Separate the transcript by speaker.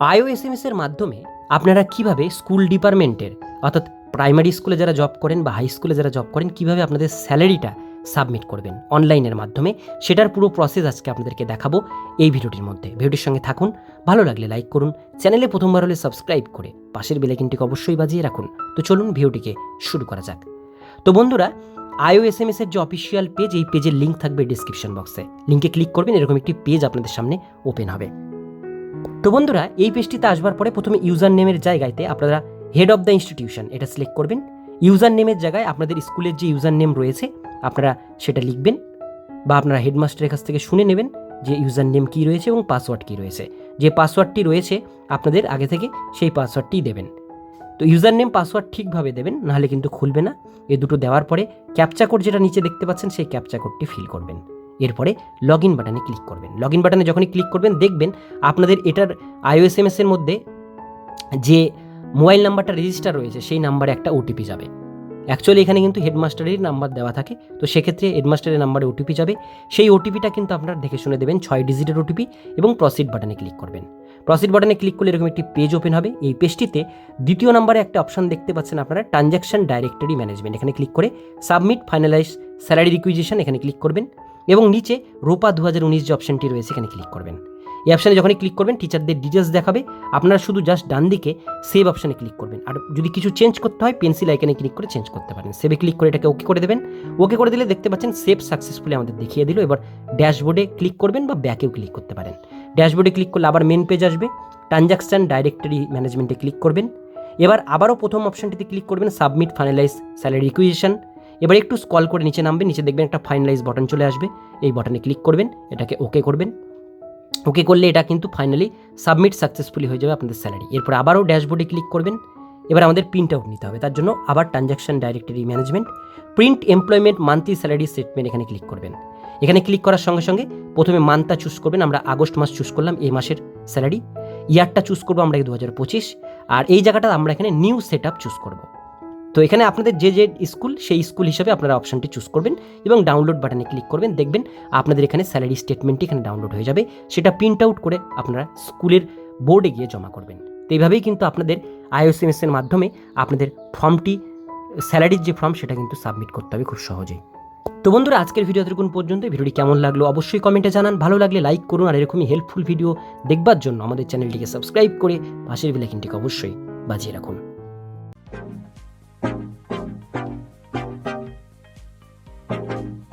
Speaker 1: IOSMS এর মাধ্যমে আপনারা কীভাবে স্কুল ডিপার্টমেন্টের, অর্থাৎ প্রাইমারি স্কুলে যারা জব করেন বা হাই স্কুলে যারা জব করেন, কীভাবে আপনাদের স্যালারিটা সাবমিট করবেন অনলাইনের মাধ্যমে, সেটার পুরো প্রসেস আজকে আপনাদেরকে দেখাবো এই ভিডিওটির মধ্যে। ভিডিওটির সঙ্গে থাকুন, ভালো লাগলে লাইক করুন, চ্যানেলে প্রথমবার হলে সাবস্ক্রাইব করে পাশের বেলাইকিনটিকে অবশ্যই বাজিয়ে রাখুন। তো চলুন ভিডিওটিকে শুরু করা যাক। তো বন্ধুরা আইওএসএমএস এর যে অফিসিয়াল পেজ এই পেজের লিঙ্ক থাকবে ডিসক্রিপশন বক্সে লিঙ্কে ক্লিক করবেন, এরকম একটি পেজ আপনাদের সামনে ওপেন হবে। তো বন্ধুরা, এই পেজটিতে আসবার পরে প্রথমে ইউজার নেমের জায়গাতে আপনারা হেড অফ দ্য ইনস্টিটিউশন এটা সিলেক্ট করবেন। ইউজার নেমের জায়গায় আপনাদের স্কুলের যে ইউজার নেম রয়েছে, আপনারা সেটা লিখবেন বা আপনারা হেডমাস্টারের কাছ থেকে শুনে নেবেন যে ইউজার নেম কী রয়েছে এবং পাসওয়ার্ড কী রয়েছে। যে পাসওয়ার্ডটি রয়েছে, আপনাদের আগে থেকে সেই পাসওয়ার্ডটি দেবেন। তো ইউজার নেম পাসওয়ার্ড ঠিকভাবে দেবেন, নাহলে কিন্তু খুলবে না। এ দুটো দেওয়ার পরে ক্যাপচা কোড যেটা নিচে দেখতে পাচ্ছেন, সেই ক্যাপচা কোডটি ফিল করবেন। এরপরে লগ ইন বাটনে ক্লিক করবেন। লগ ইন বাটনে যখনই ক্লিক করবেন, দেখবেন আপনাদের এটার আইওএসএমএস এর মধ্যে যে মোবাইল নাম্বারটা রেজিস্টার রয়েছে, সেই নাম্বারে একটা ওটিপি যাবে। অ্যাকচুয়ালি এখানে কিন্তু হেডমাস্টারের নাম্বার দেওয়া থাকে, তো সেক্ষেত্রে হেডমাস্টারের নাম্বারে ওটিপি যাবে। সেই ওটিপিটা কিন্তু আপনারা দেখে শুনে দেবেন, ছয় ডিজিটের ওটিপি এবং প্রসিড বাটনে ক্লিক করবেন। প্রসিড বাটনে ক্লিক করলে এরকম একটি পেজ ওপেন হবে। এই পেজটিতে দ্বিতীয় নাম্বারে একটা অপশন দেখতে পাচ্ছেন আপনারা ট্রানজ্যাকশন ডাইরেক্টরি ম্যানেজমেন্ট এখানে ক্লিক করে সাবমিট ফাইনালাইজ স্যালারি রিকুইজিশন এখানে ক্লিক করবেন। এবং নিচে রোপা দু হাজার উনিশ যে অপশনটি রয়েছে এখানে ক্লিক করবেন। এই অপশানে যখনই ক্লিক করবেন টিচারদের ডিটেলস দেখাবে। আপনারা শুধু জাস্ট ডান দিকে সেভ অপশানে ক্লিক করবেন। আর যদি কিছু চেঞ্জ করতে হয় পেন্সিল আইকনে ক্লিক করে চেঞ্জ করতে পারেন। সেভে ক্লিক করে এটাকে ওকে করে দেবেন। ওকে করে দিলে দেখতে পাচ্ছেন সেভ সাকসেসফুলি আমাদের দেখিয়ে দিল। এবার ড্যাশবোর্ডে ক্লিক করবেন বা ব্যাকেও ক্লিক করতে পারেন। ড্যাশবোর্ডে ক্লিক করলে আবার মেন পেজ আসবে। ট্রানজ্যাকশন ডাইরেক্টরি ম্যানেজমেন্টে ক্লিক করবেন। এবার আবারও প্রথম অপশানটিতে ক্লিক করবেন সাবমিট ফাইনালাইজ স্যালারি রিকুইজিশন এবার একটু স্কল করে নিচে নামবেন নিচে দেখবেন একটা ফাইনালাইজ বাটন চলে আসবে। এই বাটনে ক্লিক করবেন, এটাকে ওকে করবেন। ওকে করলে এটা কিন্তু ফাইনালি সাবমিট সাকসেসফুলি হয়ে যাবে আপনাদের স্যালারি এরপর আবারও ড্যাশবোর্ডে ক্লিক করবেন। এবার আমাদের প্রিন্ট আউট নিতে হবে। তার জন্য আবার transaction directory management print employment monthly salary statement এখানে ক্লিক করবেন। এখানে ক্লিক করার সঙ্গে সঙ্গে প্রথমে মান্থটা চুজ করবেন। আমরা আগস্ট মাস চুজ করলাম, এই মাসের স্যালারি ইয়ারটা চুজ করব আমরা দু হাজার পঁচিশ। আর এই জায়গাটা আমরা এখানে নিউ সেট আপ চুজ করব। তো এখানে আপনাদের যে যে স্কুল, সেই স্কুল হিসাবে আপনারা অপশানটি চুজ করবেন এবং ডাউনলোড বাটনে ক্লিক করবেন। দেখবেন আপনাদের এখানে স্যালারি স্টেটমেন্টটি এখানে ডাউনলোড হয়ে যাবে। সেটা প্রিন্ট আউট করে আপনারা স্কুলের বোর্ডে গিয়ে জমা করবেন। তো এইভাবেই কিন্তু আপনাদের আইওসিএমএস এর মাধ্যমে আপনাদের ফর্মটি স্যালারির যে ফর্ম সেটা কিন্তু সাবমিট করতে হবে খুব সহজেই। তো বন্ধুরা, আজকের ভিডিও এতটুকুন পর্যন্ত। ভিডিওটি কেমন লাগল অবশ্যই কমেন্টে জানান। ভালো লাগলে লাইক করুন আর এরকমই হেল্পফুল ভিডিও দেখবার জন্য আমাদের চ্যানেলটিকে সাবস্ক্রাইব করে পাশের বেলাইকিনটিকে অবশ্যই বাজিয়ে রাখুন। Bye.